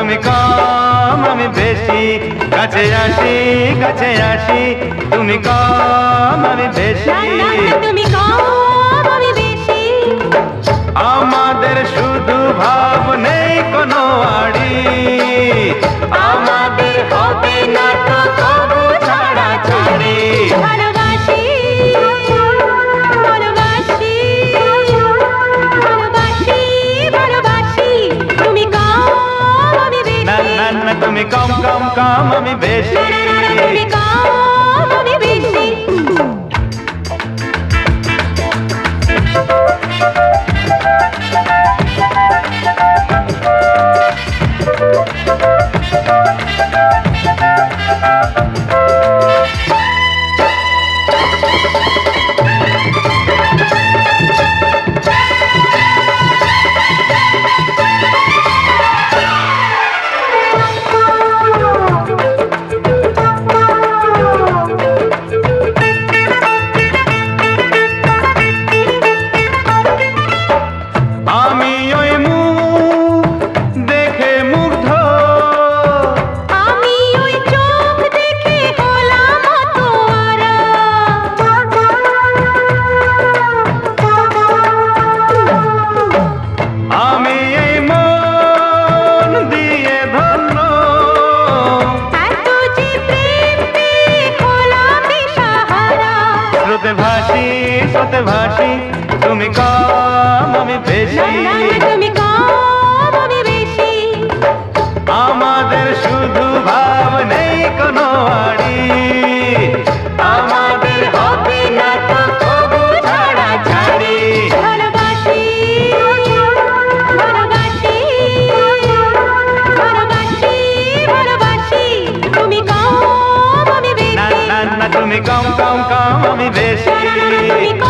তুমি কম আমি বেশি। কাছে আসি কাছে আসি। তুমি কম আমি বেশি। তুমি কম আমি বেশি। আমাদের শুধু ভাব নেই কোনো আড়ি। তুমি আকাশতে ভাসি তুমি কাম আমি বেশি। তুমি কম আমি বেশি। আমাদের শুধু ভাব নেই কোনো দেশে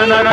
ಜನರ